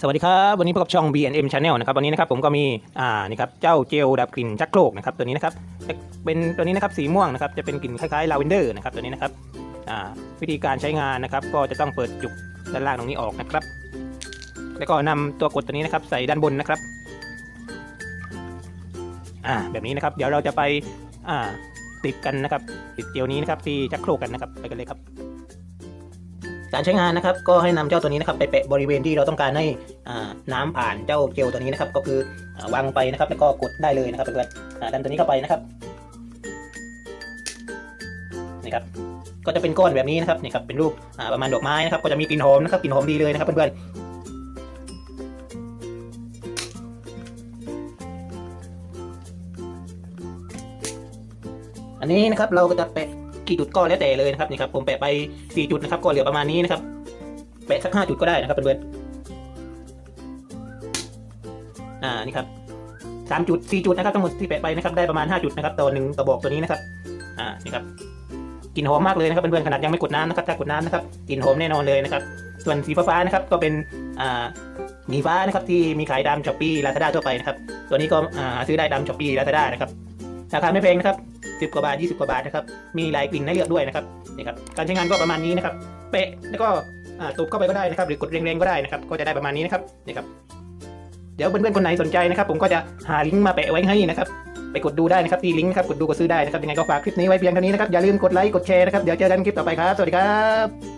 สวัสดีครับ วันนี้พบกับช่อง B&M Channel นะครับวันนี้นะครับผมก็มีอ่านี่ครับเจ้าเจลดับกลิ่นชักโครกนะครับตัวนี้นะครับจะเป็นตัวนี้นะครับสีม่วงนะครับจะเป็นกลิ่นคล้ายๆลาเวนเดอร์นะครับตัวนี้นะครับอ่าวิธีการใช้งานนะครับก็จะต้องเปิดจุกด้านล่างตรงนี้ออกนะครับ แล้วก็นำตัวกดตัวนี้นะครับใส่ด้านบนนะครับอ่าแบบนี้นะครับเดี๋ยวเราจะไปอ่าติดกันนะครับติดเจลนี้นะครับที่ชักโครกกันนะครับไปกันเลยครับ การใช้งานนะครับ ก็ให้นำเจ้าตัวนี้นะครับไปแปะบริเวณที่เราต้องการให้น้ำผ่านเจ้าเจลตัวนี้นะครับ ก็คืออวางไปนะครับ แล้วก็กดได้เลยนะครับเพื่อนๆดันตัวนี้เข้าไปนะครับนี่ครับก็จะเป็นก้อนแบบนี้นะครับนี่ครับเป็นรูปประมาณดอกไม้นะครับ ก็จะมีกลิ่นหอมนะครับกลิ่นหอมดีเลยนะครับเพื่อนๆอันนี้นะครับเราก็จะแปะ กี่จุดก็แล้วแต่เลยนะครับนี่ครับผมแปะไป 4 จุดนะครับก็เหลือประมาณนี้นะครับแปะสัก 5 จุดก็ได้นะครับเพื่อนๆอ่านี่ครับสามจุดสี่จุดนะครับทั้งหมดที่แปะไปนะครับได้ประมาณ5จุดนะครับต่อหนึ่งกระบอกตัวนี้นะครับอ่านี่ครับกลิ่นหอมมากเลยนะครับเพื่อนๆขนาดยังไม่กดน้ำนะครับถ้ากดน้ำนะครับกลิ่นหอมแน่นอนเลยนะครับส่วนสีฟ้าๆนะครับก็เป็นอ่าหมีฟ้านะครับที่มีขายตามช้อปปี้ลาซาด้าทั่วไปนะครับตัวนี้ก็อ่าหาซื้อได้ตามช้อปปี้ลาซาด้านะครับราคาไม่แพงนะครับ สิบกว่าบาทยี่สิบกว่าบาทนะครับ มีหลายกลิ่นให้เลือกด้วยนะครับนี่ครับ การใช้งานก็ประมาณนี้นะครับ เปะแล้วก็ตบเข้าไปก็ได้นะครับ หรือกดเร่งๆก็ได้นะครับ ก็จะได้ประมาณนี้นะครับนี่ครับ เดี๋ยวเพื่อนๆคนไหนสนใจนะครับ ผมก็จะหาลิงก์มาแปะไว้ให้นะครับ ไปกดดูได้นะครับที่ลิงก์นะครับ กดดูกดซื้อได้นะครับ ยังไงก็ฝากคลิปนี้ไว้เพียงเท่านี้นะครับ อย่าลืมกดไลค์ กดแชร์นะครับ เดี๋ยวเจอกันคลิปต่อไปครับ สวัสดีครับ